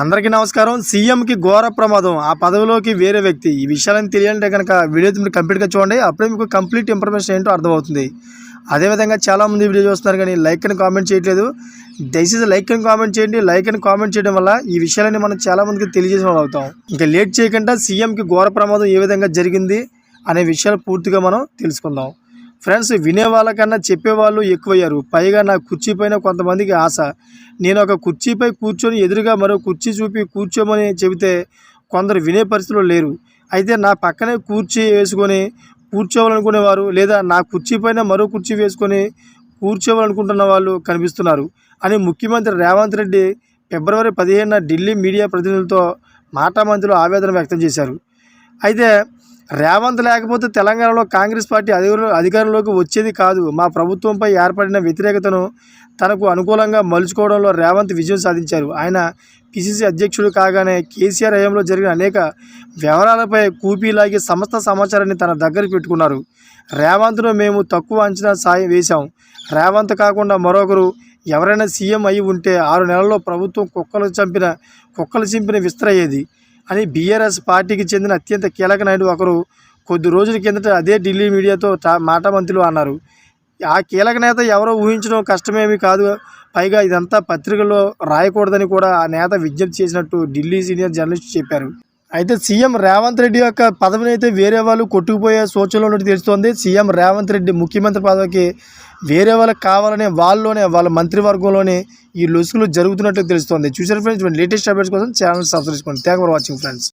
అందరికీ నమస్కారం. సీఎంకి ఘోర ప్రమాదం. ఆ పదవిలోకి వేరే వ్యక్తి. ఈ విషయాలను తెలియాలంటే కనుక వీడియో మీరు కంప్లీట్గా చూడండి. అప్పుడే మీకు కంప్లీట్ ఇన్ఫర్మేషన్ ఏంటో అర్థమవుతుంది. అదేవిధంగా చాలామంది వీడియో చూస్తున్నారు కానీ లైక్ అని కామెంట్ చేయట్లేదు. దయచేసి లైక్ అని కామెంట్ చేయండి. లైక్ అని కామెంట్ చేయడం వల్ల ఈ విషయాలని మనం చాలామందికి తెలియజేసిన వాళ్ళు అవుతాం. ఇంకా లేట్ చేయకుండా సీఎంకి ఘోర ప్రమాదం ఏ విధంగా జరిగింది అనే విషయాలు పూర్తిగా మనం తెలుసుకుందాం. ఫ్రెండ్స్ వినే వాళ్ళకన్నా చెప్పేవాళ్ళు ఎక్కువయ్యారు. పైగా నా కుర్చీ పైన కొంతమందికి ఆశ. నేను ఒక కుర్చీపై కూర్చొని ఎదురుగా మరో కుర్చీ చూపి కూర్చోమని చెబితే కొందరు వినే పరిస్థితిలో లేరు. అయితే నా పక్కనే కూర్చీ వేసుకొని కూర్చోవాలనుకునేవారు లేదా నా కుర్చీ పైన మరో కుర్చీ వేసుకొని కూర్చోవాలనుకుంటున్న వాళ్ళు కనిపిస్తున్నారు అని ముఖ్యమంత్రి రేవంత్ రెడ్డి ఫిబ్రవరి పదిహేనున ఢిల్లీ మీడియా ప్రతినిధులతో మాటామంతిలో ఆవేదన వ్యక్తం చేశారు. అయితే రేవంత్ లేకపోతే తెలంగాణలో కాంగ్రెస్ పార్టీ అధికారం అధికారంలోకి వచ్చేది కాదు. మా ప్రభుత్వంపై ఏర్పడిన వ్యతిరేకతను తనకు అనుకూలంగా మలుచుకోవడంలో రేవంత్ విజయం సాధించారు. ఆయన పిసిసి అధ్యక్షుడు కాగానే కేసీఆర్ హయాంలో జరిగిన అనేక వ్యవహారాలపై కూపీలాగి సమస్త సమాచారాన్ని తన దగ్గర పెట్టుకున్నారు. రేవంత్ను మేము తక్కువ అంచనా సాయం వేశాం. రేవంత్ కాకుండా మరొకరు ఎవరైనా సీఎం అయి ఉంటే ఆరు నెలల్లో ప్రభుత్వం కుక్కలు చంపిన కుక్కలు చింపిన విస్తరయ్యేది. అని బీఆర్ఎస్ పార్టీకి చెందిన అత్యంత కీలక నాయుడు ఒకరు కొద్ది రోజుల కిందట అదే ఢిల్లీ మీడియాతో టా- మాట మంత్రులు అన్నారు. ఆ కీలక నేత ఎవరో ఊహించడం కష్టమేమీ కాదు. పైగా ఇదంతా పత్రికల్లో రాయకూడదని కూడా ఆ నేత విజ్ఞప్తి చేసినట్టు ఢిల్లీ సీనియర్ జర్నలిస్ట్ చెప్పారు. అయితే సీఎం రేవంత్ రెడ్డి యొక్క పదవిని అయితే వేరే వాళ్ళు కొట్టుకుపోయే సూచనలు ఉన్నట్టు తెలుస్తోంది. సీఎం రేవంత్ రెడ్డి ముఖ్యమంత్రి పదవికి వేరే వాళ్ళకి కావాలనే వాళ్ళలోనే వాళ్ళ మంత్రివర్గంలోనే ఈ లొసుగులు జరుగుతున్నట్టు తెలుస్తోంది. చూసారు ఫ్రెండ్స్ లేటెస్ట్ అప్డేట్స్ కోసం ఛానల్ సబ్స్క్రైబ్ చేసుకోండి. Thank for watching friends